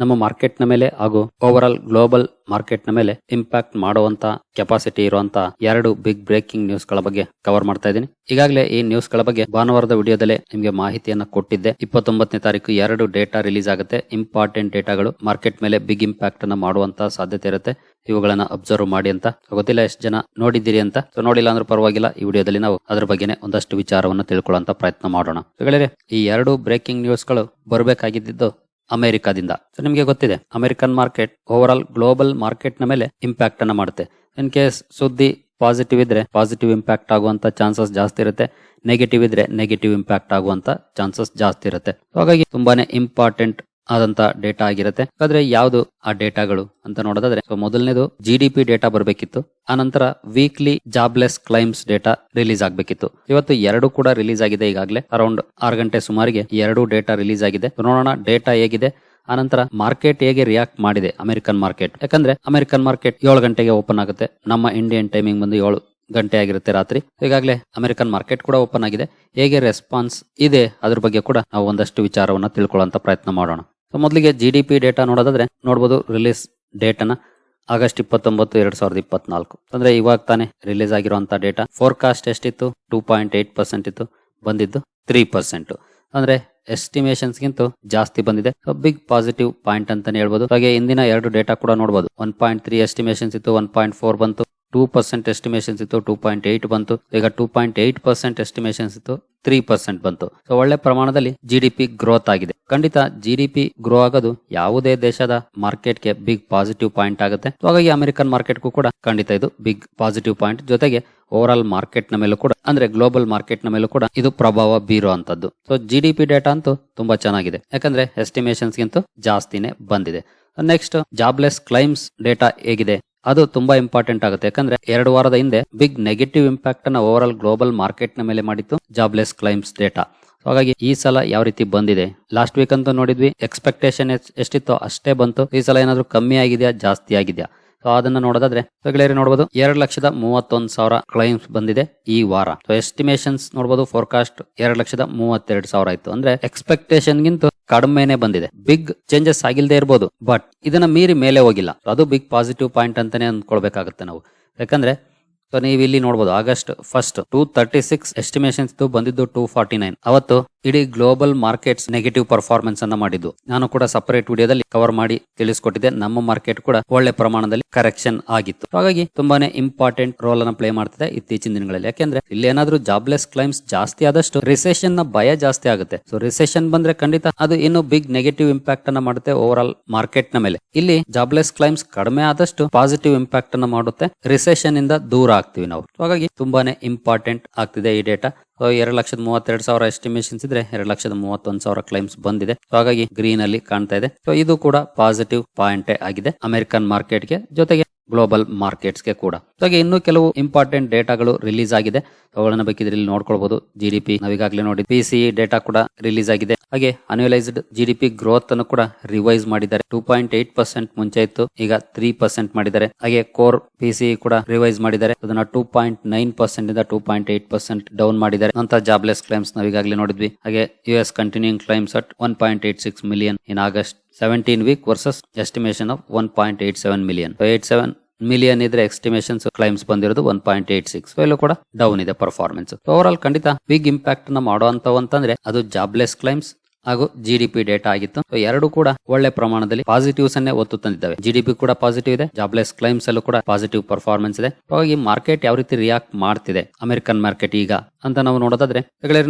ನಮ್ಮ ಮಾರ್ಕೆಟ್ನ ಮೇಲೆ ಹಾಗೂ ಓವರ್ ಆಲ್ ಗ್ಲೋಬಲ್ ಮಾರ್ಕೆಟ್ನ ಮೇಲೆ ಇಂಪ್ಯಾಕ್ಟ್ ಮಾಡುವಂತ ಕೆಪಾಸಿಟಿ ಇರುವಂತ ಎರಡು ಬಿಗ್ ಬ್ರೇಕಿಂಗ್ ನ್ಯೂಸ್ಗಳ ಬಗ್ಗೆ ಕವರ್ ಮಾಡ್ತಾ ಇದ್ದೀನಿ. ಈಗಾಗಲೇ ಈ ನ್ಯೂಸ್ಗಳ ಬಗ್ಗೆ ಭಾನುವಾರದ ವಿಡಿಯೋದಲ್ಲಿ ನಿಮಗೆ ಮಾಹಿತಿಯನ್ನ ಕೊಟ್ಟಿದ್ದೆ. ಇಪ್ಪತ್ತೊಂಬತ್ತನೇ ತಾರೀಕು ಎರಡು ಡೇಟಾ ರಿಲೀಸ್ ಆಗುತ್ತೆ. ಇಂಪಾರ್ಟೆಂಟ್ ಡೇಟಾಗಳು ಮಾರ್ಕೆಟ್ ಮೇಲೆ ಬಿಗ್ ಇಂಪ್ಯಾಕ್ಟ್ ಅನ್ನ ಮಾಡುವಂತ ಸಾಧ್ಯತೆ ಇರುತ್ತೆ. ಇವುಗಳನ್ನ ಅಬ್ಸರ್ವ್ ಮಾಡಿ ಅಂತ. ಗೊತ್ತಿಲ್ಲ ಎಷ್ಟು ಜನ ನೋಡಿದ್ದೀರಿ ಅಂತ. ಸೊ ನೋಡಿಲ್ಲ ಅಂದ್ರೆ ಪರವಾಗಿಲ್ಲ. ಈ ವಿಡಿಯೋದಲ್ಲಿ ನಾವು ಅದ್ರ ಬಗ್ಗೆನೇ ಒಂದಷ್ಟು ವಿಚಾರವನ್ನು ತಿಳ್ಕೊಳ್ಳುವಂತ ಪ್ರಯತ್ನ ಮಾಡೋಣ. ಈ ಎರಡು ಬ್ರೇಕಿಂಗ್ ನ್ಯೂಸ್ಗಳು ಬರಬೇಕಾಗಿದ್ದು ಅಮೆರಿಕಾದಿಂದ. ಸೊ ನಿಮಗೆ ಗೊತ್ತಿದೆ American market over all global ಮಾರ್ಕೆಟ್ನ ಮೇಲೆ ಇಂಪ್ಯಾಕ್ಟ್ ಅನ್ನ ಮಾಡುತ್ತೆ. ಇನ್ ಕೇಸ್ ಸುದ್ದಿ ಪಾಸಿಟಿವ್ ಇದ್ರೆ ಪಾಸಿಟಿವ್ ಇಂಪ್ಯಾಕ್ಟ್ ಆಗುವಂತ ಚಾನ್ಸಸ್ ಜಾಸ್ತಿ ಇರುತ್ತೆ. ನೆಗೆಟಿವ್ ಇದ್ರೆ ನೆಗೆಟಿವ್ ಇಂಪ್ಯಾಕ್ಟ್ ಆಗುವಂತ ಚಾನ್ಸಸ್ ಜಾಸ್ತಿ ಇರುತ್ತೆ. ಹಾಗಾಗಿ ತುಂಬಾನೇ ಇಂಪಾರ್ಟೆಂಟ್ ಆದಂತ ಡೇಟಾ ಆಗಿರುತ್ತೆ. ಹಾಗಾದ್ರೆ ಯಾವುದು ಆ ಡೇಟಾಗಳು ಅಂತ ನೋಡೋದಾದ್ರೆ ಮೊದಲನೇದು ಜಿ ಡಿ ಪಿ ಡೇಟಾ ಬರಬೇಕಿತ್ತು. ಆನಂತರ weekly jobless claims data release ಆಗಬೇಕಿತ್ತು. ಇವತ್ತು ಎರಡು ಕೂಡ ರಿಲೀಸ್ ಆಗಿದೆ ಈಗಾಗಲೇ. ಅರೌಂಡ್ ಆರು ಗಂಟೆ ಸುಮಾರಿಗೆ ಎರಡು ಡೇಟಾ ರಿಲೀಸ್ ಆಗಿದೆ. ನೋಡೋಣ ಡೇಟಾ ಹೇಗಿದೆ. ಆನಂತರ ಮಾರ್ಕೆಟ್ ಹೇಗೆ ರಿಯಾಕ್ಟ್ ಮಾಡಿದೆ ಅಮೆರಿಕನ್ ಮಾರ್ಕೆಟ್ ಯಾಕಂದ್ರೆ ಅಮೆರಿಕನ್ ಮಾರ್ಕೆಟ್ ಏಳು ಗಂಟೆಗೆ ಓಪನ್ ಆಗುತ್ತೆ. ನಮ್ಮ ಇಂಡಿಯನ್ ಟೈಮಿಂಗ್ ಬಂದು ಏಳು ಗಂಟೆ ಆಗಿರುತ್ತೆ ರಾತ್ರಿ. ಈಗಾಗಲೇ ಅಮೆರಿಕನ್ ಮಾರ್ಕೆಟ್ ಕೂಡ ಓಪನ್ ಆಗಿದೆ. ಹೇಗೆ ರೆಸ್ಪಾನ್ಸ್ ಇದೆ ಅದ್ರ ಬಗ್ಗೆ ಕೂಡ ನಾವು ಒಂದಷ್ಟು ವಿಚಾರವನ್ನ ತಿಳ್ಕೊಳ್ಳುವಂತ ಪ್ರಯತ್ನ ಮಾಡೋಣ. ಸೊ ಮೊದಲಿಗೆ ಜಿ ಡಿ ಪಿ ಡೇಟಾ ನೋಡೋದಾದ್ರೆ ನೋಡ್ಬೋದು ರಿಲೀಸ್ ಡೇಟನ ಆಗಸ್ಟ್ ಇಪ್ಪತ್ತೊಂಬತ್ತು, ಎರಡ್ ಸಾವಿರದ ಇಪ್ಪತ್ನಾಲ್ಕು. ಅಂದ್ರೆ ಇವಾಗ ತಾನೇ ರಿಲೀಸ್ ಆಗಿರುವಂತ ಡೇಟಾ ಫೋರ್ಕಾಸ್ಟ್ ಎಷ್ಟಿತ್ತು? ಟೂ ಪಾಯಿಂಟ್ ಏಟ್ ಪರ್ಸೆಂಟ್ ಇತ್ತು. ಬಂದಿದ್ದು ತ್ರೀ ಪರ್ಸೆಂಟ್ ಅಂದ್ರೆ ಎಸ್ಟಿಮೇಷನ್ಸ್ಗಿಂತ ಜಾಸ್ತಿ ಬಂದಿದೆ. ಬಿಗ್ ಪಾಸಿಟಿವ್ ಪಾಯಿಂಟ್ ಅಂತಾನೆ ಹೇಳ್ಬೋದು. ಹಾಗೆ ಇಂದಿನ ಎರಡು ಡೇಟಾ ಕೂಡ ನೋಡಬಹುದು ಒನ್ ಪಾಯಿಂಟ್ ತ್ರೀ ಎಸ್ಟಿಮೇಷನ್ಸ್ ಇತ್ತು ಒನ್ ಪಾಯಿಂಟ್ ಫೋರ್ ಬಂತು. ಟೂ ಪರ್ಸೆಂಟ್ ಎಸ್ಟಿಮೇಷನ್ಸ್ ಇತ್ತು ಟೂ ಪಾಯಿಂಟ್ ಏಟ್ ಬಂತು. ಈಗ two point eight percent estimations ಇತ್ತು. ತ್ರೀ ಪರ್ಸೆಂಟ್ ಬಂತು. ಸೊ ಒಳ್ಳೆ ಪ್ರಮಾಣದಲ್ಲಿ ಜಿಡಿಪಿ ಗ್ರೋತ್ ಆಗಿದೆ. ಖಂಡಿತ ಜಿಡಿಪಿ ಗ್ರೋ ಆಗೋದು ಯಾವುದೇ ದೇಶದ ಮಾರ್ಕೆಟ್ಗೆ ಬಿಗ್ ಪಾಸಿಟಿವ್ ಪಾಯಿಂಟ್ ಆಗುತ್ತೆ. ಹಾಗಾಗಿ ಅಮೆರಿಕನ್ ಮಾರ್ಕೆಟ್ಗೂ ಕೂಡ ಖಂಡಿತ ಇದು ಬಿಗ್ ಪಾಸಿಟಿವ್ ಪಾಯಿಂಟ್ ಜೊತೆಗೆ ಓವರ್ ಆಲ್ ಮಾರ್ಕೆಟ್ನ ಮೇಲೂ ಕೂಡ, ಅಂದ್ರೆ ಗ್ಲೋಬಲ್ ಮಾರ್ಕೆಟ್ನ ಮೇಲೂ ಕೂಡ ಇದು ಪ್ರಭಾವ ಬೀರೋ ಅಂತದ್ದು ಸೊ ಜಿಡಿಪಿ ಡೇಟಾ ಅಂತೂ ತುಂಬಾ ಚೆನ್ನಾಗಿದೆ. ಯಾಕಂದ್ರೆ ಎಸ್ಟಿಮೇಷನ್ಸ್ ಗಿಂತ ಜಾಸ್ತಿನೇ ಬಂದಿದೆ. ನೆಕ್ಸ್ಟ್ ಜಾಬ್ಲೆಸ್ ಕ್ಲೈಮ್ಸ್ ಡೇಟಾ ಹೇಗಿದೆ? ಅದು ತುಂಬಾ ಇಂಪಾರ್ಟೆಂಟ್ ಆಗುತ್ತೆ. ಯಾಕಂದ್ರೆ ಎರಡು ವಾರದ ಹಿಂದೆ ಬಿಗ್ ನೆಗೆಟಿವ್ ಇಂಪ್ಯಾಕ್ಟ್ ಅನ್ನ ಓವರ್ ಆಲ್ ಗ್ಲೋಬಲ್ ಮಾರ್ಕೆಟ್ನ ಮೇಲೆ ಮಾಡಿತ್ತು ಜಾಬ್ಲೆಸ್ ಕ್ಲೈಮ್ಸ್ ಡೇಟಾ ಹಾಗಾಗಿ ಈ ಸಲ ಯಾವ ರೀತಿ ಬಂದಿದೆ? ಲಾಸ್ಟ್ ವೀಕ್ ಅಂತ ನೋಡಿದ್ವಿ ಎಕ್ಸ್ಪೆಕ್ಟೇಷನ್ ಎಷ್ಟಿತ್ತೋ ಅಷ್ಟೇ ಬಂತು. ಈ ಸಲ ಏನಾದ್ರು ಕಮ್ಮಿ ಆಗಿದೆಯಾ? ಜಾಸ್ತಿ ಆಗಿದೆಯಾ? ಸೊ ಅದನ್ನ ನೋಡೋದಾದ್ರೆ ಗೆಳೆಯರು ನೋಡಬಹುದು ಎರಡು ಲಕ್ಷದ ಮೂವತ್ತೊಂದು ಸಾವಿರ ಕ್ಲೈಮ್ಸ್ ಬಂದಿದೆ ಈ ವಾರ. ಸೊ ಎಸ್ಟಿಮೇಷನ್ಸ್ ನೋಡಬಹುದು ಫೋರ್ಕಾಸ್ಟ್ ಎರಡು ಲಕ್ಷದ ಮೂವತ್ತೆರಡು ಸಾವಿರ ಆಯ್ತು. ಅಂದ್ರೆ ಎಕ್ಸ್ಪೆಕ್ಟೇಷನ್ ಗಿಂತ ಕಡಿಮೆನೆ ಬಂದಿದೆ. ಬಿಗ್ ಚೇಂಜಸ್ ಆಗಿಲ್ದೇ ಇರಬಹುದು ಬಟ್ ಇದನ್ನ ಮೀರಿ ಮೇಲೆ ಹೋಗಿಲ್ಲ. ಅದು ಬಿಗ್ ಪಾಸಿಟಿವ್ ಪಾಯಿಂಟ್ ಅಂತಾನೆ ಅಂದ್ಕೊಳ್ಬೇಕಾಗುತ್ತೆ ನಾವು. ಯಾಕಂದ್ರೆ ಸೊ ನೀವು ಇಲ್ಲಿ ನೋಡಬಹುದು August first two thirty six estimations ಬಂದಿದ್ದು ಟೂ ಫಾರ್ಟಿ ನೈನ್ ಅವತ್ತು ಇಡೀ ಗ್ಲೋಬಲ್ ಮಾರ್ಕೆಟ್ಸ್ ನೆಗೆಟಿವ್ ಪರ್ಫಾರ್ಮೆನ್ಸ್ ಅನ್ನ ಮಾಡಿದ್ದು. ನಾನು ಕೂಡ ಸಪರೇಟ್ ವಿಡಿಯೋದಲ್ಲಿ ಕವರ್ ಮಾಡಿ ತಿಳಿಸ್ಕೊಟ್ಟಿದ್ದೆ. ನಮ್ಮ ಮಾರ್ಕೆಟ್ ಕೂಡ ಒಳ್ಳೆ ಪ್ರಮಾಣದಲ್ಲಿ ಕರೆಕ್ಷನ್ ಆಗಿತ್ತು. ಹಾಗಾಗಿ ತುಂಬಾನೇ ಇಂಪಾರ್ಟೆಂಟ್ ರೋಲ್ ಅನ್ನ ಪ್ಲೇ ಮಾಡ್ತಿದೆ ಇತ್ತೀಚಿನ ದಿನಗಳಲ್ಲಿ. ಯಾಕೆಂದ್ರೆ ಇಲ್ಲಿ ಏನಾದ್ರೂ ಜಾಬ್ಲೆಸ್ ಕ್ಲೈಮ್ಸ್ ಜಾಸ್ತಿ ಆದಷ್ಟು ರಿಸೆಷನ್ನ ಭಯ ಜಾಸ್ತಿ ಆಗುತ್ತೆ. ಸೊ ರಿಸೆಷನ್ ಬಂದ್ರೆ ಖಂಡಿತ ಅದು ಇನ್ನು ಬಿಗ್ ನೆಗೆಟಿವ್ ಇಂಪ್ಯಾಕ್ಟ್ ಅನ್ನ ಮಾಡುತ್ತೆ ಓವರ್ ಆಲ್ ಮಾರ್ಕೆಟ್ನ ಮೇಲೆ. ಇಲ್ಲಿ ಜಾಬ್ಲೆಸ್ ಕ್ಲೈಮ್ಸ್ ಕಡಿಮೆ ಆದಷ್ಟು ಪಾಸಿಟಿವ್ ಇಂಪ್ಯಾಕ್ಟ್ ಅನ್ನ ಮಾಡುತ್ತೆ. ರಿಸೆಷನ್ ಇಂದ ದೂರ ಆಗ್ತೀವಿ ನಾವು. ಹಾಗಾಗಿ ತುಂಬಾನೇ ಇಂಪಾರ್ಟೆಂಟ್ ಆಗ್ತಿದೆ ಈ ಡೇಟಾ ಎರಡು ಲಕ್ಷದ ಮೂವತ್ತೆರಡು ಸಾವಿರ ಎಸ್ಟಿಮೇಷನ್ಸ್ ಇದ್ರೆ ಎರಡು ಲಕ್ಷದ ಮೂವತ್ತೊಂದು ಸಾವಿರ ಕ್ಲೈಮ್ಸ್ ಬಂದಿದೆ. ಹಾಗಾಗಿ ಗ್ರೀನ್ ಅಲ್ಲಿ ಕಾಣ್ತಾ ಇದೆ. ಸೊ ಇದು ಕೂಡ ಪಾಸಿಟಿವ್ ಪಾಯಿಂಟ್ ಆಗಿದೆ ಅಮೆರಿಕನ್ ಮಾರ್ಕೆಟ್ಗೆ ಜೊತೆಗೆ ಗ್ಲೋಬಲ್ ಮಾರ್ಕೆಟ್ಸ್ಗೆ ಕೂಡ. ಹಾಗೆ ಇನ್ನೂ ಕೆಲವು ಇಂಪಾರ್ಟೆಂಟ್ ಡೇಟಾಗಳು ರಿಲೀಸ್ ಆಗಿದೆ. ಅವುಗಳನ್ನ ಬೇಕಿದ್ರೆ ಇಲ್ಲಿ ನೋಡ್ಕೊಳ್ಬಹುದು ಜಿ ಡಿ ಪಿ ನಾವೀಗಾಗಲೇ ನೋಡಿ. ಪಿ ಸಿ ಡೇಟಾ ಕೂಡ ರಿಲೀಸ್ ಆಗಿದೆ. ಹಾಗೆ annualised G D P growth ಅನ್ನು ಕೂಡ ರಿವೈಸ್ ಮಾಡಿದ್ದಾರೆ. ಟೂ ಪಾಯಿಂಟ್ ಏಟ್ ಪರ್ಸೆಂಟ್ ಮುಂಚೆ ಇತ್ತು. ಈಗ ತ್ರೀ ಪರ್ಸೆಂಟ್ ಮಾಡಿದ್ದಾರೆ. ಹಾಗೆ ಕೋರ್ ಪಿ ಸಿ ಕೂಡ ರಿವೈಸ್ ಮಾಡಿದ್ದಾರೆ. ಅದನ್ನ ಟೂ ಪಾಯಿಂಟ್ ನೈನ್ ಪರ್ಸೆಂಟ್ ಇಂದ two point eight percent down ಮಾಡಿದ್ದಾರೆ. ಅಂತ ಜಾಬ್ಲೆಸ್ ಕ್ಲೈಮ್ಸ್ ನಾವೀಗಾಗಲೇ ನೋಡಿದ್ವಿ. ಹಾಗೆ U S continuing claims at one point eight six million in August seventeen week versus estimation of one point eight seven million eight seven million ಇದ್ರೆ estimations claims ಬಂದಿರೋದು one point eight six ಎಲ್ಲೂ ಕೂಡ down ಇದೆ performance over all ಖಂಡಿತ big ಇಂಪ್ಯಾಕ್ಟ್ನ ಮಾಡುವಂತವು ಅಂತಂದ್ರೆ ಅದು jobless claims ಹಾಗೂ ಜಿ ಡಿ ಪಿ ಡೇಟಾ ಆಗಿತ್ತು. ಎರಡು ಕೂಡ ಒಳ್ಳೆ ಪ್ರಮಾಣದಲ್ಲಿ ಪಾಸಿಟಿವ್ಸ್ ಅನ್ನೇ ಒತ್ತು ತಂದಿದ್ದಾವೆ. ಜಿ ಡಿ ಪಿ ಕೂಡ ಪಾಸಿಟಿವ್ ಇದೆ. ಜಾಬ್ಲೆಸ್ ಕ್ಲೈಮ್ಸ್ ಅಲ್ಲೂ ಕೂಡ ಪಾಸಿಟಿವ್ ಪರ್ಫಾರ್ಮೆನ್ಸ್ ಇದೆ. ಹಾಗಾಗಿ ಮಾರ್ಕೆಟ್ ಯಾವ ರೀತಿ ರಿಯಾಕ್ಟ್ ಮಾಡ್ತಿದೆ? ಅಮೆರಿಕನ್ ಮಾರ್ಕೆಟ್ ಈಗ ಅಂತ ನಾವು ನೋಡೋದಾದ್ರೆ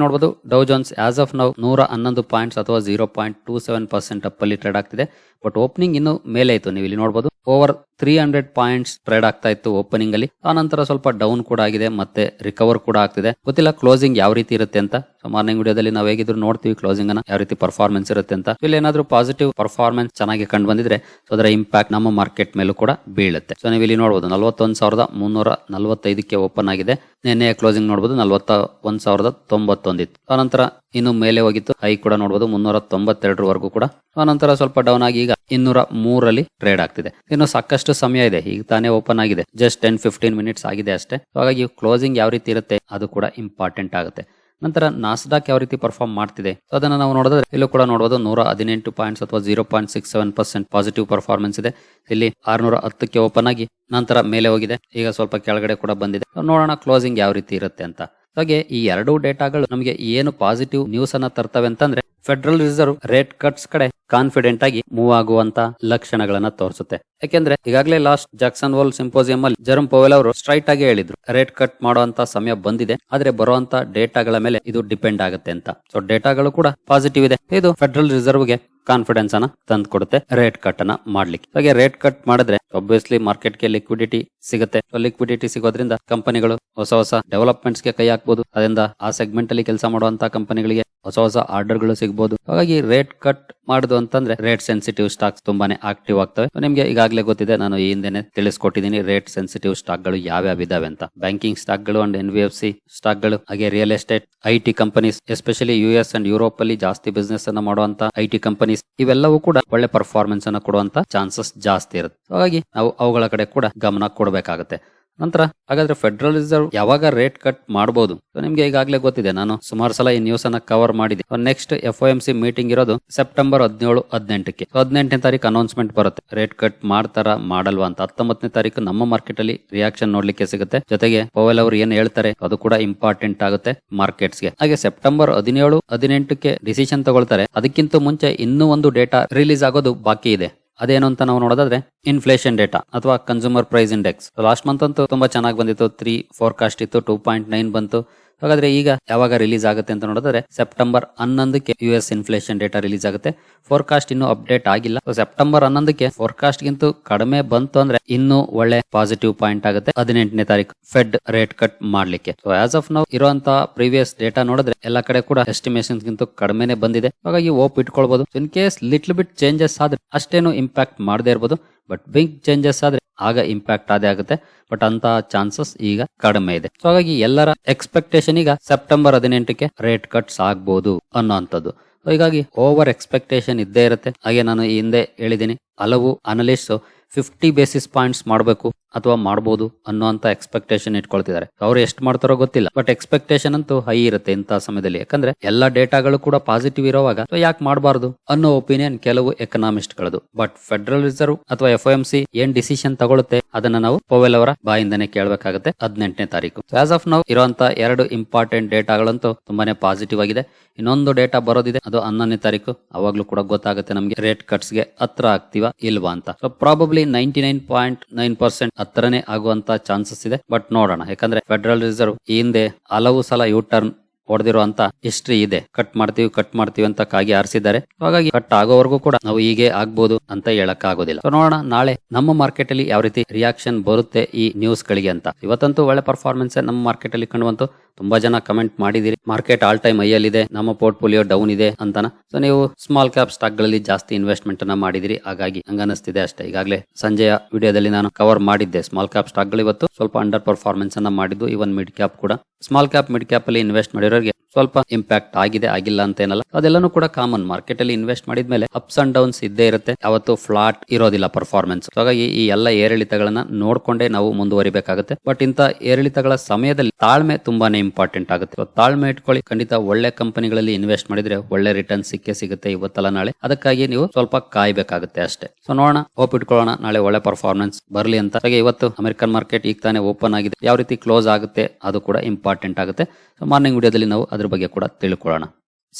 ನೋಡಬಹುದು ಡೌ ಜೋನ್ಸ್ ಆಸ್ ಆಫ್ ನಾವು ನೂರ ಹನ್ನೊಂದು ಪಾಯಿಂಟ್ಸ್ ಅಥವಾ zero point two seven percent up ಅಲ್ಲಿ ಟ್ರೇಡ್ ಆಗ್ತಿದೆ. ಬಟ್ ಓಪನಿಂಗ್ ಇನ್ನು ಮೇಲೆ ಇತ್ತು. ನೀವು ಇಲ್ಲಿ ನೋಡಬಹುದು over three hundred points trade ಆಗ್ತಾ ಇತ್ತು ಓಪನಿಂಗ್ ಅಲ್ಲಿ. ಆ ನಂತರ ಸ್ವಲ್ಪ ಡೌನ್ ಕೂಡ ಆಗಿದೆ, ಮತ್ತೆ ರಿಕವರ್ ಕೂಡ ಆಗ್ತಿದೆ. ಗೊತ್ತಿಲ್ಲ ಕ್ಲೋಸಿಂಗ್ ಯಾವ ರೀತಿ ಇರುತ್ತೆ ಅಂತ. ಮಾರ್ನಿಂಗ್ ವಿಡಿಯೋದಲ್ಲಿ ನಾವು ಹೇಗಿದ್ರು ನೋಡ್ತೀವಿ ಕ್ಲೋಸಿಂಗ್ ಅನ್ನ, ಯಾವ ರೀತಿ ಪರ್ಫಾರ್ಮೆನ್ಸ್ ಇರುತ್ತೆ ಅಂತ. ಇಲ್ಲಿ ಏನಾದ್ರೂ ಪಾಸಿಟಿವ್ ಪರ್ಫಾರ್ಮೆನ್ಸ್ ಚೆನ್ನಾಗಿ ಕಂಡು ಬಂದಿದ್ರೆ ಸೊ ಅದರ ಇಂಪ್ಯಾಕ್ಟ್ ನಮ್ಮ ಮಾರ್ಕೆಟ್ ಮೇಲೂ ಕೂಡ ಬೀಳುತ್ತೆ. ಸೊ ನೀವು ಇಲ್ಲಿ ನೋಡಬಹುದು ನಲವತ್ತೊಂದು ಸಾವಿರದ ಮುನ್ನೂರ ನಲವತ್ತೈದಕ್ಕೆ ಓಪನ್ ಆಗಿದೆ. ನಿನ್ನೆ ಕ್ಲೋಸಿಂಗ್ ನೋಡಬಹುದು ನಲವತ್ತ ಒಂದ್ ಸಾವಿರದ ತೊಂಬತ್ತೊಂದಿತ್ತು. ಆನಂತರ ಇನ್ನು ಮೇಲೆ ಹೋಗಿತ್ತು ಹೈ ಕೂಡ ನೋಡಬಹುದು ಮುನ್ನೂರ ತೊಂಬತ್ತೆರಡರವರೆಗೂ ಕೂಡ. ಆನಂತರ ಸ್ವಲ್ಪ ಡೌನ್ ಆಗಿ ಈಗ ಇನ್ನೂರ ಮೂರರಲ್ಲಿ ಟ್ರೇಡ್ ಆಗ್ತಿದೆ. ಇನ್ನು ಸಾಕಷ್ಟು ಸಮಯ ಇದೆ. ಈಗ ತಾನೇ ಓಪನ್ ಆಗಿದೆ. ಜಸ್ಟ್ ಟೆನ್ ಫಿಫ್ಟೀನ್ ಮಿನಿಟ್ಸ್ ಆಗಿದೆ ಅಷ್ಟೇ. ಹಾಗಾಗಿ ಕ್ಲೋಸಿಂಗ್ ಯಾವ ರೀತಿ ಇರುತ್ತೆ ಅದು ಕೂಡ ಇಂಪಾರ್ಟೆಂಟ್ ಆಗುತ್ತೆ. ನಂತರ ನಾಸ್ಡಾಕ್ ಯಾವ ರೀತಿ ಪರ್ಫಾರ್ಮ್ ಮಾಡ್ತಿದೆ? ಸೊ ಅದನ್ನ ನಾವು ನೋಡಿದ್ರೆ ಇಲ್ಲೂ ಕೂಡ ನೋಡಬಹುದು ನೂರ ಹದಿನೆಂಟು ಪಾಯಿಂಟ್ಸ್ ಅಥವಾ zero point six seven percent positive performance ಇದೆ. ಇಲ್ಲಿ ಆರ್ನೂರ ಹತ್ತಕ್ಕೆ ಓಪನ್ ಆಗಿ ನಂತರ ಮೇಲೆ ಹೋಗಿದೆ. ಈಗ ಸ್ವಲ್ಪ ಕೆಳಗಡೆ ಕೂಡ ಬಂದಿದೆ. ನೋಡೋಣ ಕ್ಲೋಸಿಂಗ್ ಯಾವ ರೀತಿ ಇರುತ್ತೆ ಅಂತ. ಹಾಗೆ ಈ ಎರಡು ಡೇಟಾಗಳು ನಮಗೆ ಏನು ಪಾಸಿಟಿವ್ ನ್ಯೂಸ್ ಅನ್ನ ತರ್ತವೆ ಅಂತಂದ್ರೆ ಫೆಡರಲ್ ರಿಸರ್ವ್ ರೇಟ್ ಕಟ್ಸ್ ಕಡೆ ಕಾನ್ಫಿಡೆಂಟ್ ಆಗಿ ಮೂವ್ ಆಗುವಂತ ಲಕ್ಷಣಗಳನ್ನ ತೋರಿಸುತ್ತೆ. ಯಾಕೆಂದ್ರೆ ಈಗಾಗಲೇ ಲಾಸ್ಟ್ ಜಾಕ್ಸನ್ ವೋಲ್ ಸಿಂಪೋಸಿಯಂ ಅಲ್ಲಿ ಜರಮ್ ಪೋವೆಲ್ ಅವರು ಸ್ಟ್ರೈಟ್ ಆಗಿ ಹೇಳಿದ್ರು ರೇಟ್ ಕಟ್ ಮಾಡುವಂತ ಸಮಯ ಬಂದಿದೆ, ಆದ್ರೆ ಬರುವಂತ ಡೇಟಾಗಳ ಮೇಲೆ ಇದು ಡಿಪೆಂಡ್ ಆಗುತ್ತೆ ಅಂತ. ಸೊ ಡೇಟಾಗಳು ಕೂಡ ಪಾಸಿಟಿವ್ ಇದೆ. ಇದು ಫೆಡರಲ್ ರಿಸರ್ವ್ಗೆ ಕಾನ್ಫಿಡೆನ್ಸ್ ಅನ್ನ ತಂದು ಕೊಡುತ್ತೆ ರೇಟ್ ಕಟ್ ಅನ್ನ ಮಾಡ್ಲಿಕ್ಕೆ. ಹಾಗೆ ರೇಟ್ ಕಟ್ ಮಾಡಿದ್ರೆ ಒಬ್ವಿಯಸ್ಲಿ ಮಾರ್ಕೆಟ್ಗೆ ಲಿಕ್ವಿಡಿಟಿ ಸಿಗುತ್ತೆ. ಲಿಕ್ವಿಡಿಟಿ ಸಿಗೋದ್ರಿಂದ ಕಂಪನಿಗಳು ಹೊಸ ಹೊಸ ಡೆವಲಪ್ಮೆಂಟ್ಸ್ಗೆ ಕೈ ಹಾಕ್ಬಹುದು ಅದರಿಂದ ಆ ಸೆಗ್ಮೆಂಟ್ ಅಲ್ಲಿ ಕೆಲಸ ಮಾಡುವಂತ ಕಂಪನಿಗಳಿಗೆ ಹೊಸ ಹೊಸ ಆರ್ಡರ್ಗಳು ಸಿಗಬಹುದು ಹಾಗಾಗಿ ರೇಟ್ ಕಟ್ ಮಾಡುದು ಅಂತಂದ್ರೆ ರೇಟ್ ಸೆನ್ಸಿಟಿವ್ ಸ್ಟಾಕ್ಸ್ ತುಂಬಾನೇ ಆಕ್ಟಿವ್ ಆಗ್ತವೆ. ನಿಮ್ಗೆ ಈಗಾಗಲೇ ಗೊತ್ತಿದೆ, ನಾನು ಈ ಹಿಂದೆನೆ ತಿಳಿಸ್ಕೊಟ್ಟಿದ್ದೀನಿ ರೇಟ್ ಸೆನ್ಸಿಟಿವ್ ಸ್ಟಾಕ್ಗಳು ಯಾವ್ಯಾವ ಇದಾವೆ ಅಂತ. ಬ್ಯಾಂಕಿಂಗ್ ಸ್ಟಾಕ್ಗಳು ಅಂಡ್ ಎನ್ ಸಿ ಸ್ಟಾಕ್ಗಳು ಹಾಗೆ real estate, I T companies, especially U S and Europe ಅಲ್ಲಿ ಜಾಸ್ತಿ ಬಿಸ್ನೆಸ್ ಅನ್ನ ಮಾಡುವಂತ ಐ ಟಿ ಕಂಪನೀಸ್, ಇವೆಲ್ಲವೂ ಕೂಡ ಒಳ್ಳೆ ಪರ್ಫಾರ್ಮೆನ್ಸ್ ಅನ್ನ ಕೊಡುವಂತ ಚಾನ್ಸಸ್ ಜಾಸ್ತಿ ಇರುತ್ತೆ. ಹಾಗಾಗಿ ನಾವು ಅವುಗಳ ಕಡೆ ಕೂಡ ಗಮನ ಕೊಡಬೇಕಾಗುತ್ತೆ. ನಂತರ, ಹಾಗಾದ್ರೆ ಫೆಡರಲ್ ರಿಸರ್ವ್ ಯಾವಾಗ ರೇಟ್ ಕಟ್ ಮಾಡಬಹುದು ನಿಮ್ಗೆ ಈಗಾಗಲೇ ಗೊತ್ತಿದೆ, ನಾನು ಸುಮಾರು ಸಲ ಈ ನ್ಯೂಸ್ ಅನ್ನ ಕವರ್ ಮಾಡಿದೆ. ನೆಕ್ಸ್ಟ್ ಎಫ್ ಸಿ ಮೀಟಿಂಗ್ ಇರೋದು ಸೆಪ್ಟೆಂಬರ್ ಹದಿನೇಳು, ಹದಿನೆಂಟಕ್ಕೆ. ಹದಿನೆಂಟನೇ ತಾರೀಕು ಅನೌನ್ಸ್ಮೆಂಟ್ ಬರುತ್ತೆ. ರೇಟ್ ಕಟ್ ಮಾಡ್ತಾರ, ಮಾಡಲ್ವಾ ಅಂತ. ಹತ್ತೊಂಬತ್ತನೇ ತಾರೀಕು ನಮ್ಮ ಮಾರ್ಕೆಟ್ ಅಲ್ಲಿ ರಿಯಾಕ್ಷನ್ ನೋಡ್ಲಿಕ್ಕೆ ಸಿಗುತ್ತೆ. ಜೊತೆಗೆ ಪೋವೆಲ್ ಅವರು ಏನ್ ಹೇಳ್ತಾರೆ, ಅದು ಕೂಡ ಇಂಪಾರ್ಟೆಂಟ್ ಆಗುತ್ತೆ ಮಾರ್ಕೆಟ್ಸ್ಗೆ. ಹಾಗೆ ಸೆಪ್ಟೆಂಬರ್ ಹದಿನೇಳು, ಹದಿನೆಂಟಕ್ಕೆ ಡಿಸಿಷನ್ ತಗೊಳ್ತಾರೆ. ಅದಕ್ಕಿಂತ ಮುಂಚೆ ಇನ್ನೂ ಒಂದು ಡೇಟಾ ರಿಲೀಸ್ ಆಗೋದು ಬಾಕಿ ಇದೆ. ಅದೇನು ಅಂತ ನಾವು ನೋಡೋದಾದ್ರೆ ಇನ್ಫ್ಲೇಷನ್ ಡೇಟಾ ಅಥವಾ consumer price index last month ಅಂತೂ ತುಂಬಾ ಚೆನ್ನಾಗಿ ಬಂದಿತ್ತು. ತ್ರೀ ಫೋರ್ಕಾಸ್ಟ್ ಇತ್ತು ಟೂ ಪಾಯಿಂಟ್ ನೈನ್ ಬಂತು. ಹಾಗಾದ್ರೆ ಈಗ ಯಾವಾಗ ರಿಲೀಸ್ ಆಗುತ್ತೆ ಅಂತ ನೋಡಿದ್ರೆ ಸೆಪ್ಟೆಂಬರ್ ಹನ್ನೊಂದಕ್ಕೆ U S inflation data release ಆಗುತ್ತೆ. ಫೋರ್ಕಾಸ್ಟ್ ಇನ್ನು ಅಪ್ಡೇಟ್ ಆಗಿಲ್ಲ. ಸೆಪ್ಟೆಂಬರ್ ಹನ್ನೊಂದಕ್ಕೆ ಫೋರ್ಕಾಸ್ಟ್ ಗಿಂತ ಕಡಿಮೆ ಬಂತು ಅಂದ್ರೆ ಇನ್ನು ಒಳ್ಳೆ ಪಾಸಿಟಿವ್ ಪಾಯಿಂಟ್ ಆಗುತ್ತೆ. ಹದಿನೆಂಟನೇ ತಾರೀಕು ಫೆಡ್ ರೇಟ್ ಕಟ್ ಮಾಡ್ಲಿಕ್ಕೆ. ಸೊ ಆಸ್ ಆಫ್ ನೌ ಇರುವಂತ ಪ್ರೀವಿಯಸ್ ಡೇಟಾ ನೋಡಿದ್ರೆ ಎಲ್ಲಾ ಕಡೆ ಕೂಡ ಎಸ್ಟಿಮೇಷನ್ ಗಿಂತ ಕಡಿಮೆನೆ ಬಂದಿದೆ. ಹಾಗಾಗಿ hope ಇಟ್ಕೊಳ್ಬಹುದು in case little bit changes ಆದ್ರೆ ಅಷ್ಟೇನು ಇಂಪ್ಯಾಕ್ಟ್ ಮಾಡದೇ ಇರಬಹುದು ಬಟ್ ಬಿಗ್ ಚೇಂಜಸ್ ಆದ್ರೆ ಆಗ ಇಂಪ್ಯಾಕ್ಟ್ ಆದೇ ಆಗುತ್ತೆ. ಬಟ್ ಅಂತ ಚಾನ್ಸಸ್ ಈಗ ಕಡಿಮೆ ಇದೆ. ಸೊ ಹಾಗಾಗಿ ಎಲ್ಲರ ಎಕ್ಸ್ಪೆಕ್ಟೇಷನ್ ಈಗ ಸೆಪ್ಟೆಂಬರ್ ಹದಿನೆಂಟಕ್ಕೆ ರೇಟ್ ಕಟ್ಸ್ ಆಗ್ಬಹುದು ಅನ್ನೋಂಥದ್ದು. ಹೀಗಾಗಿ ಓವರ್ ಎಕ್ಸ್ಪೆಕ್ಟೇಷನ್ ಇದ್ದೇ ಇರುತ್ತೆ. ಹಾಗೆ ನಾನು ಈ ಹಿಂದೆ ಹೇಳಿದ್ದೀನಿ. ಹಲವು ಅನಲಿಸ್ಟ್ ಫಿಫ್ಟಿ ಬೇಸಿಸ್ ಪಾಯಿಂಟ್ಸ್ ಮಾಡಬೇಕು ಅಥವಾ ಮಾಡಬಹುದು ಅನ್ನುವಂತ ಎಕ್ಸ್ಪೆಕ್ಟೇಷನ್ ಇಟ್ಕೊಳ್ತಿದ್ದಾರೆ. ಅವ್ರು ಎಷ್ಟು ಮಾಡ್ತಾರೋ ಗೊತ್ತಿಲ್ಲ ಬಟ್ ಎಕ್ಸ್ಪೆಕ್ಟೇಷನ್ ಅಂತೂ ಹೈ ಇರುತ್ತೆ ಇಂತಹ ಸಮಯದಲ್ಲಿ. ಯಾಕಂದ್ರೆ ಎಲ್ಲಾ ಡೇಟಾಗಳು ಕೂಡ ಪಾಸಿಟಿವ್ ಇರೋವಾಗ ಯಾಕೆ ಮಾಡಬಾರ್ದು ಅನ್ನೋ ಒಪಿನಿಯನ್ ಕೆಲವು ಎಕನಾಮಿಸ್ಟ್ ಗಳದು ಬಟ್ ಫೆಡರಲ್ ರಿಸರ್ವ್ ಅಥವಾ ಎಫ್ ಎಂ ಏನ್ ಡಿಸಿಷನ್ ತಗೊಳುತ್ತೆ ಅದನ್ನ ನಾವು ಪೋವೆಲ್ ಅವರ ಬಾಯಿಂದನೇ ಕೇಳಬೇಕಾಗುತ್ತೆ ಹದಿನೆಂಟನೇ ತಾರೀಕು. ಆಸ್ ಆಫ್ ನೌ ಇರುವಂತ ಎರಡು ಇಂಪಾರ್ಟೆಂಟ್ ಡೇಟಾಗಳಂತೂ ತುಂಬಾನೇ ಪಾಸಿಟಿವ್ ಆಗಿದೆ. ಇನ್ನೊಂದು ಡೇಟಾ ಬರೋದಿದೆ, ಅದು ಹನ್ನೊಂದನೇ ತಾರೀಕು. ಅವಾಗ್ಲೂ ಕೂಡ ಗೊತ್ತಾಗುತ್ತೆ ನಮಗೆ ರೇಟ್ ಕಟ್ಸ್ಗೆ ಹತ್ರ ಆಗ್ತೀವಾ ಇಲ್ವಾ ಅಂತ. So probably ninety nine point nine percent ಹತ್ರನೇ ಆಗುವಂತ ಚಾನ್ಸಸ್ ಇದೆ. ಬಟ್ ನೋಡೋಣ. ಯಾಕಂದ್ರೆ ಫೆಡರಲ್ ರಿಸರ್ವ್ ಈ ಹಿಂದೆ ಹಲವು ಸಲ ಯು ಟರ್ನ್ ಹೊಡೆದಿರುವಂತ ಹಿಸ್ಟ್ರಿ ಇದೆ. ಕಟ್ ಮಾಡ್ತೀವಿ ಕಟ್ ಮಾಡ್ತೀವಿ ಅಂತ ಕಾಗಿ ಆರಿಸಿದ್ದಾರೆ. ಹಾಗಾಗಿ ಕಟ್ ಆಗೋವರೆಗೂ ಕೂಡ ನಾವು ಹೀಗೆ ಆಗ್ಬೋದು ಅಂತ ಹೇಳಕ್ ಆಗೋದಿಲ್ಲ ನೋಡೋಣ, ನಾಳೆ ನಮ್ಮ ಮಾರ್ಕೆಟ್ ಅಲ್ಲಿ ಯಾವ ರೀತಿ ರಿಯಾಕ್ಷನ್ ಬರುತ್ತೆ ಈ ನ್ಯೂಸ್ ಗಳಿಗೆ ಅಂತ. ಇವತ್ತಂತೂ ಒಳ್ಳೆ ಪರ್ಫಾರ್ಮೆನ್ಸ್ ನಮ್ಮ ಮಾರ್ಕೆಟ್ ಅಲ್ಲಿ ಕಂಡುವಂತು ತುಂಬಾ ಜನ ಕಮೆಂಟ್ ಮಾಡಿದಿರಿ ಮಾರ್ಕೆಟ್ ಆಲ್ ಟೈಮ್ ಇದೆ ನಮ್ಮ ಪೋರ್ಟ್ಫೋಲಿಯೋ ಡೌನ್ ಇದೆ ಅಂತಾನ. ಸೊ ನೀವು ಸ್ಮಾಲ್ ಕ್ಯಾಪ್ ಸ್ಟಾಕ್ಗಳಲ್ಲಿ ಜಾಸ್ತಿ ಇನ್ವೆಸ್ಟ್ಮೆಂಟ್ ಅನ್ನ ಮಾಡಿದಿರಿ ಹಾಗಾಗಿ ಹಂಗನಿಸ್ತಿದೆ ಅಷ್ಟೇ. ಈಗಾಗಲೇ ಸಂಜೆಯ ವಿಡಿಯೋದಲ್ಲಿ ನಾನು ಕವರ್ ಮಾಡಿದ್ದೆ. ಸ್ಮಾಲ್ ಕ್ಯಾಪ್ ಸ್ಟಾಕ್ಗಳು ಇವತ್ತು ಸ್ವಲ್ಪ ಅಂಡರ್ ಪರ್ಫಾರ್ಮೆನ್ಸ್ ಅನ್ನ ಮಾಡಿದ್ದು. ಇವನ್ ಮಿಡ್ ಕ್ಯಾಪ್ ಕೂಡ. ಸ್ಮಾಲ್ ಕ್ಯಾಪ್ ಮಿಡ್ ಕ್ಯಾಪ್ ಅಲ್ಲಿ ಇನ್ವೆಸ್ಟ್ ಮಾಡಿರೋರಿಗೆ ಸ್ವಲ್ಪ ಇಂಪ್ಯಾಕ್ಟ್ ಆಗಿದೆ, ಆಗಿಲ್ಲ ಅಂತ ಏನಲ್ಲ. ಅದೆಲ್ಲನೂ ಕೂಡ ಕಾಮನ್ ಮಾರ್ಕೆಟ್ ಅಲ್ಲಿ ಇನ್ವೆಸ್ಟ್ ಮಾಡಿದ್ಮೇಲೆ ಅಪ್ಸ್ ಅಂಡ್ ಡೌನ್ಸ್ ಇದ್ದೇ ಇರುತ್ತೆ. ಯಾವತ್ತು ಫ್ಲಾಟ್ ಇರೋದಿಲ್ಲ ಪರ್ಫಾರ್ಮೆನ್ಸ್ ಹಾಗಾಗಿ ಈ ಎಲ್ಲ ಏರಿಳಿತಗಳನ್ನ ನೋಡ್ಕೊಂಡೇ ನಾವು ಮುಂದುವರಿಬೇಕಾಗುತ್ತೆ. ಬಟ್ ಇಂತ ಏರಿಳಿತಗಳ ಸಮಯದಲ್ಲಿ ತಾಳ್ಮೆ ತುಂಬಾನೇ ಇಂಪಾರ್ಟೆಂಟ್ ಆಗುತ್ತೆ. ತಾಳ್ಮೆ ಇಟ್ಕೊಳ್ಳಿ. ಖಂಡಿತ ಒಳ್ಳೆ ಕಂಪನಿಗಳಲ್ಲಿ ಇನ್ವೆಸ್ಟ್ ಮಾಡಿದ್ರೆ ಒಳ್ಳೆ ರಿಟರ್ನ್ ಸಿಕ್ಕೇ ಸಿಗುತ್ತೆ ಇವತ್ತಲ್ಲ ನಾಳೆ. ಅದಕ್ಕಾಗಿ ನೀವು ಸ್ವಲ್ಪ ಕಾಯ್ಬೇಕಾಗುತ್ತೆ ಅಷ್ಟೇ. ಸೊ ನೋಡೋಣ. ಹೋಪ್ ಇಟ್ಕೊಳ್ಳೋಣ. ನಾಳೆ ಒಳ್ಳೆ ಪರ್ಫಾರ್ಮೆನ್ಸ್ ಬರಲಿ ಅಂತ. ಹಾಗೆ ಇವತ್ತು ಅಮೆರಿಕನ್ ಮಾರ್ಕೆಟ್ ಈಗ ತಾನೇ ಓಪನ್ ಆಗಿದೆ. ಯಾವ ರೀತಿ ಕ್ಲೋಸ್ ಆಗುತ್ತೆ ಅದು ಕೂಡ ಇಂಪಾರ್ಟೆಂಟ್ ಆಗುತ್ತೆ. ಸೊ ಮಾರ್ನಿಂಗ್ ವಿಡಿಯೋದಲ್ಲಿ ನಾವು ಬಗ್ಗೆ ಕೂಡ ತಿಳ್ಕೊಳ್ಳೋಣ.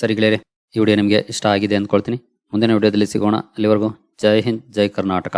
ಸರಿ ಗೆಳೆಯರೆ, ಈ ವಿಡಿಯೋ ನಿಮಗೆ ಇಷ್ಟ ಆಗಿದೆ ಅಂದ್ಕೊಳ್ತೀನಿ. ಮುಂದಿನ ವಿಡಿಯೋದಲ್ಲಿ ಸಿಗೋಣ. ಅಲ್ಲಿವರೆಗೂ ಜೈ ಹಿಂದ್, ಜೈ ಕರ್ನಾಟಕ.